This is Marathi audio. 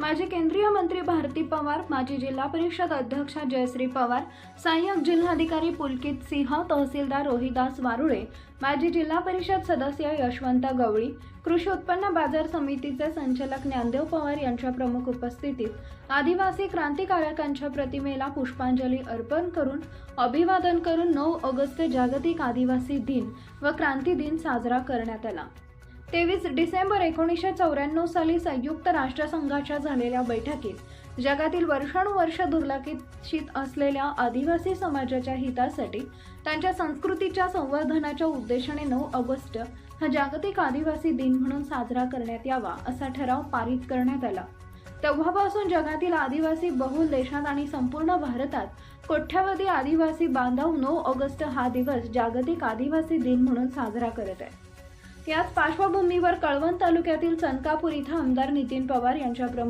माजी केंद्रीय मंत्री भारती पवार माजी जिल्हा परिषद अध्यक्षा जयश्री पवार सहाय्यक जिल्हाधिकारी पुलकित सिंह तहसीलदार रोहिदास वारुळे माजी जिल्हा परिषद सदस्य यशवंत गवळी कृषी उत्पन्न बाजार समितीचे संचालक ज्ञानदेव पवार यांच्या प्रमुख उपस्थितीत आदिवासी क्रांतिकारकांच्या प्रतिमेला पुष्पांजली अर्पण करून अभिवादन करून नऊ ऑगस्ट जागतिक आदिवासी दिन व क्रांती दिन साजरा करण्यात आला. तेवीस डिसेंबर एकोणीसशे चौऱ्याण्णव साली संयुक्त राष्ट्रसंघाच्या झालेल्या बैठकीत जगातील वर्षानुवर्ष दुर्लक्षित असलेल्या आदिवासी समाजाच्या हितासाठी त्यांच्या संस्कृतीच्या संवर्धनाच्या उद्देशाने नऊ ऑगस्ट हा जागतिक आदिवासी दिन म्हणून साजरा करण्यात यावा असा ठराव पारित करण्यात आला. तेव्हापासून जगातील आदिवासी बहुल देशात आणि संपूर्ण भारतात कोट्यावधी आदिवासी बांधव नऊ ऑगस्ट हा दिवस जागतिक आदिवासी दिन म्हणून साजरा करत आहे. याच पार्श्वभूमीवर कळवण तालुक्यातील चनकापूर इथं आमदार नितीन पवार यांच्या प्रमुख